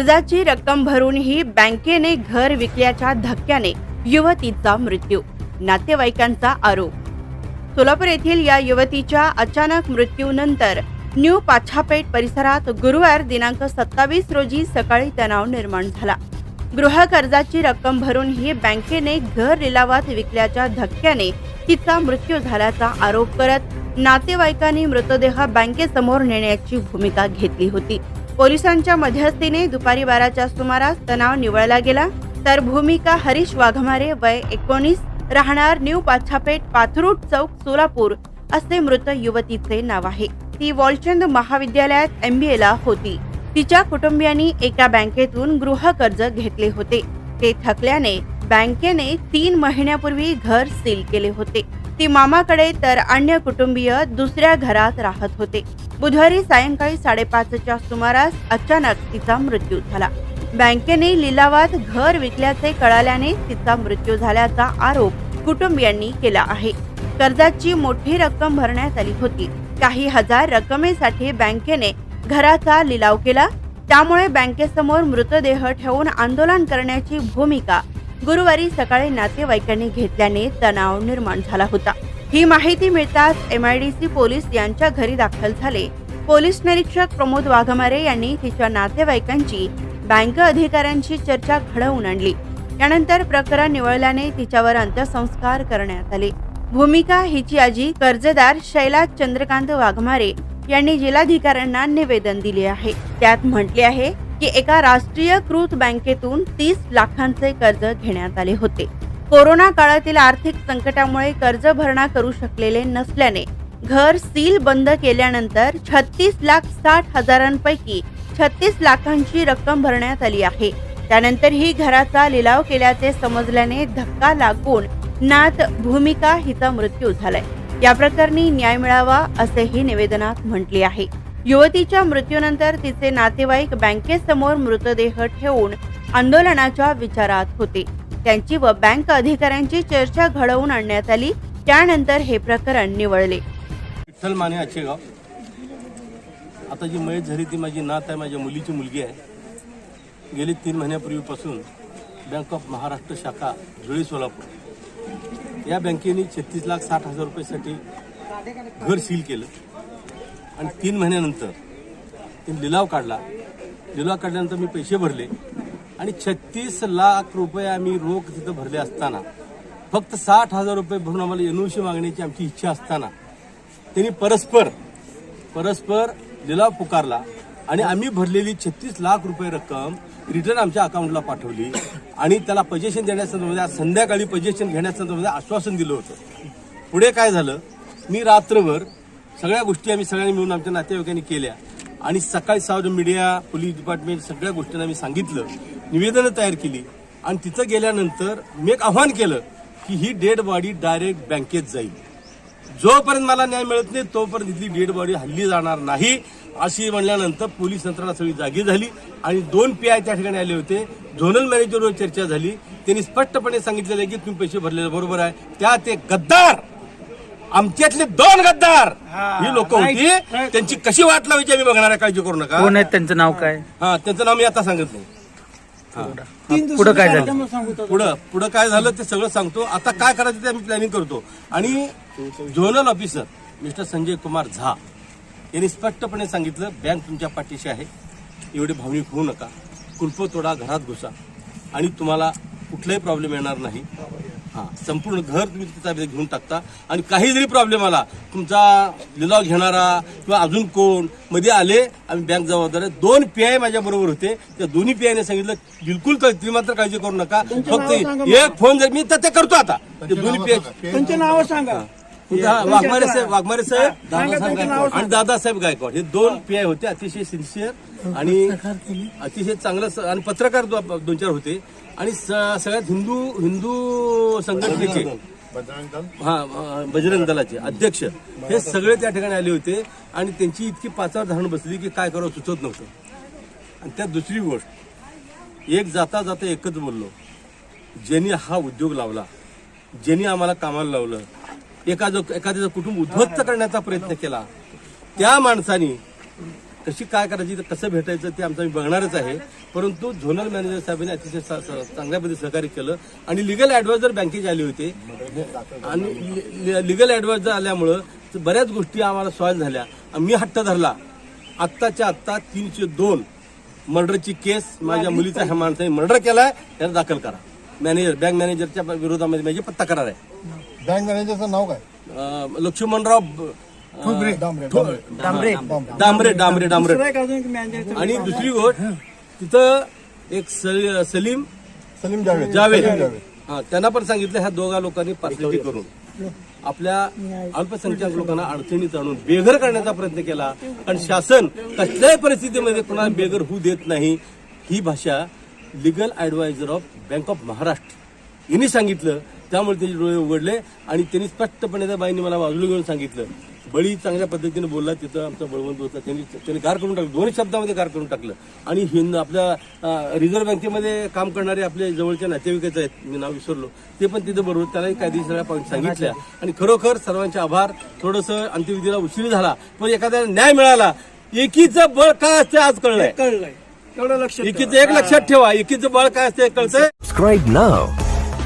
कर्जाची रक्कम भरूनही बँकेने घर विकल्याच्या धक्क्याने युवतीचा मृत्यू. नातेवाईकांचा आरोप. सोलापूर येथील या युवतीच्या अचानक मृत्यूनंतर न्यू पाछापेठ परिसरात गुरुवार दिनांक सत्तावीस रोजी सकाळी तणाव निर्माण झाला. गृह कर्जाची रक्कम भरूनही बँकेने घर लिलावात विकल्याच्या धक्क्याने तिचा मृत्यू झाल्याचा आरोप करत नातेवाईकांनी मृतदेह बँकेसमोर नेण्याची भूमिका घेतली होती. पोलिसांच्या मध्यस्थीने दुपारी बाराच्या सुमारास तणाव निवळला गेला. तर भूमिका हरीश वाघमारे वय एकोणीस राहणार न्यू पाछापेठ पाथरूट चौक सोलापूर असे मृत युवतीचे नाव आहे. ती वॉलचंद महाविद्यालयात एम बी एला होती. तिच्या कुटुंबियांनी एका बँकेतून गृह कर्ज घेतले होते. ते थकल्याने बँकेने तीन महिन्यापूर्वी घर सील केले होते. ती मामाकडे तर अन्य कुटुंबीय दुसऱ्या घरात राहत होते. बुधवारी सायंकाळी साडेपाचच्या सुमारास अचानक तिचा मृत्यू झाला. बँकेने लिलावात घर विकल्याचे कळाल्याने तिचा मृत्यू झाल्याचा आरोप कुटुंबियांनी केला आहे. कर्जाची मोठी रक्कम भरण्यात आली होती. काही हजार रकमेसाठी बँकेने घराचा लिलाव केला. त्यामुळे बँकेसमोर मृतदेह ठेवून आंदोलन करण्याची भूमिका गुरुवारी सकाळी नातेवाईकांनी घेतल्याने तणाव निर्माण झाला होता. ही माहिती मिळताच एमआयडीसी पोलीस यांच्या घरी दाखल झाले. पोलीस निरीक्षक प्रमोद वाघमारे यांनी तिच्या नातेवाईकांची बँक अधिकाऱ्यांशी चर्चा घडवून आणली. यानंतर प्रकरण निवळल्याने तिच्यावर अंत्यसंस्कार करण्यात आले. भूमिका हिची आजी कर्जदार शैला चंद्रकांत वाघमारे यांनी जिल्हाधिकाऱ्यांना निवेदन दिले आहे. त्यात म्हटले आहे की एका राष्ट्रीयकृत बँकेतून तीस लाखांचे कर्ज घेण्यात आले होते. कोरोना काळातील आर्थिक संकटामुळे कर्ज भरणा करू शकलेले नसल्याने घर सील बंद केल्यानंतर छत्तीस लाख साठ हजारांपैकी छत्तीस लाखांची रक्कम भरण्यात आली आहे. त्यानंतरही घराचा लिलाव केल्याचे समजल्याने धक्का लागून नात भूमिका हिचा मृत्यू झालाय. या प्रकरणी न्याय मिळावा असेही निवेदनात म्हटले आहे. युवतीच्या मृत्यूनंतर तिचे नातेवाईक बँकेसमोर मृतदेह ठेवून आंदोलनाच्या विचारात होते. त्यांची व बँक अधिकाऱ्यांची चर्चा घडवून आणण्यात आली. त्यानंतर हे प्रकरण निवळले विठ्ठल माने आचेगाव आता जी मयत झाली ती माझी नात आहे माझ्या मुलीची मुलगी आहे. गेली तीन महिन्यापूर्वीपासून बँक ऑफ महाराष्ट्र शाखा जुळी सोलापूर. या बँकेने छत्तीस लाख साठ हजार रुपयासाठी घर सील केलं. आणि तीन महिन्यानंतर ते लिलाव काढला. लिलाव काढल्यानंतर मी पैसे भरले. आणि छत्तीस लाख रुपये आम्ही रोख तिथं भरले असताना फक्त साठ हजार रुपये भरून आम्हाला एनओशी मागण्याची आमची इच्छा असताना त्यांनी परस्पर परस्पर लिलाव पुकारला आणि आम्ही भरलेली छत्तीस लाख रुपये रक्कम रिटर्न आमच्या अकाउंटला पाठवली. आणि त्याला पजेशन देण्यासंदर्भात म्हणजे संध्याकाळी पजेशन घेण्यासंदर्भात म्हणजे आश्वासन दिलं होतं. पुढे काय झालं? मी रात्रभर सगळ्या गोष्टी आम्ही सगळ्यांनी मिळून आमच्या नातेवाईकांनी केल्या. आणि सकाळी सावध मीडिया पोलीस डिपार्टमेंट सगळ्या गोष्टींना आम्ही सांगितलं. निवेदनं तयार केली. आणि तिथं गेल्यानंतर मी एक आव्हान केलं की ही डेड बॉडी डायरेक्ट बँकेत जाईल. जोपर्यंत मला न्याय मिळत नाही तोपर्यंत तिथली डेड बॉडी हल्ली जाणार नाही अशी म्हणल्यानंतर पोलीस यंत्रणा सगळी जागी झाली. आणि दोन पी आय त्या ठिकाणी आले होते. झोनल मॅनेजरवर चर्चा झाली. त्यांनी स्पष्टपणे सांगितलेलं आहे की तुम्ही पैसे भरलेले बरोबर आहे. त्या ते गद्दार आमच्यातले दोन गद्दार. ही लोक होती. त्यांची कशी वाट लावायची आम्ही बघणार आहे काळजी करू नका. कोण आहेत त्यांचं नाव काय? हा त्यांचं नाव मी आता सांगत नाही. पुढं. काय झालं? पुढं पुढं काय झालं ते सगळं सांगतो. आता काय करायचं ते आम्ही प्लॅनिंग करतो. आणि zonal officer mister Sanjay Kumar Jha यांनी स्पष्टपणे सांगितलं बँक तुमच्या पाठीशी आहे. एवढे भावनिक होऊ नका. कुल्प तोडा घरात घुसा. आणि तुम्हाला कुठलाही प्रॉब्लेम येणार नाही. संपूर्ण घर तुम्ही तिथं घेऊन टाकता. आणि काही जरी प्रॉब्लेम आला तुमचा लिलाव घेणारा किंवा अजून कोणमध्ये आले आम्ही बँक जबाबदार आहे दोन पी आय माझ्या बरोबर होते. त्या दोन्ही पी आयने सांगितलं बिलकुल क- तुम्ही मात्र काळजी करू नका. फक्त एक फोन जर मी तर ते करतो आता. ते दोन्ही पी आय त्यांचे नाव सांगा. वाघमारे साहेब वाघमारे साहेब दादासाहेब गायकवाड. आणि दादासाहेब गायकवाड. हे दोन पी आय होते अतिशय सिन्सिअर आणि अतिशय चांगलं स- आणि पत्रकार दो- दोन चार होते. आणि स- सगळ्यात हिंदू हिंदू संघटनेचे हा बजरंग दलाचे अध्यक्ष हे सगळे त्या ठिकाणी आले होते. आणि त्यांची इतकी पाचावर धारण बसली की काय करावं सुचत नव्हतं. आणि त्यात दुसरी गोष्ट एक जाता जाता एकच बोललो. ज्यांनी हा उद्योग लावला ज्यांनी आम्हाला कामाला लावलं एखादं एखाद्याचं कुटुंब उद्ध्वस्त करण्याचा प्रयत्न केला त्या माणसानी कशी काय करायची तर कसं भेटायचं ते आमचं आम्ही बघणारच आहे. परंतु झोनल मॅनेजर साहेबांनी अतिशय स- चांगल्या पद्धतीने सहकार्य केलं. आणि लिगल ॲडवायझर बँकेचे आले होते. आणि लिगल ॲडवायझर आल्यामुळं बऱ्याच गोष्टी आम्हाला सॉल्व झाल्या. मी हट्ट धरला. आत्ताच्या आत्ता तीनशे दोन मर्डरची केस माझ्या मुलीचा ह्या माणसाने मर्डर केलाय त्याला दाखल करा. मॅनेजर बँक मॅनेजरच्या विरोधामध्ये माझी पत्ता करार आहे. बँक मॅनेजरचं नाव काय? अं, लक्ष्मणराव ब- डांबरे डांबरे. डांबरे. डांबरे. डांबरे डांबरे आणि दुसरी गोष्ट तिथं एक सल- सलीम सलीम जावेद. जावेद. सलीम जावेद. हा, त्यांना पण सांगितलं ह्या दोघा लोकांनी पार्सलिटी करून. आपल्या अल्पसंख्याक लोकांना अडचणीत आणून बेघर करण्याचा प्रयत्न केला. कारण शासन कसल्याही परिस्थितीमध्ये कोणाला बेघर होऊ देत नाही. ही भाषा legal adviser of Bank of Maharashtra यांनी सांगितलं त्यामुळे त्याचे डोळे उघडले आणि त्यांनी स्पष्टपणे त्या बाईंनी मला बाजूला घेऊन सांगितलं. बळी चांगल्या पद्धतीने बोलला तिथं आमचा बळवंत होता. त्यांनी त्यांनी गार करून टाकलं. दोन्ही शब्दामध्ये गार करून टाकलं. आणि हिंद आपल्या रिझर्व्ह बँकेमध्ये काम करणारे आपले जवळच्या नातेवाईकच आहेत. मी नाव विसरलो. ते पण तिथं बरोबर त्यालाही कायदेशीर पॉईंट सांगितल्या. आणि खरोखर सर्वांचे आभार. थोडंसं अंत्यविधीला उशीर झाला पण एखाद्याला न्याय मिळाला. एकीचं बळ काय असते आज कळलंय. कळलंय. एवढं लक्ष एकीचं एक लक्षात ठेवा. एकीचं बळ काय असते कळतंय. Subscribe now.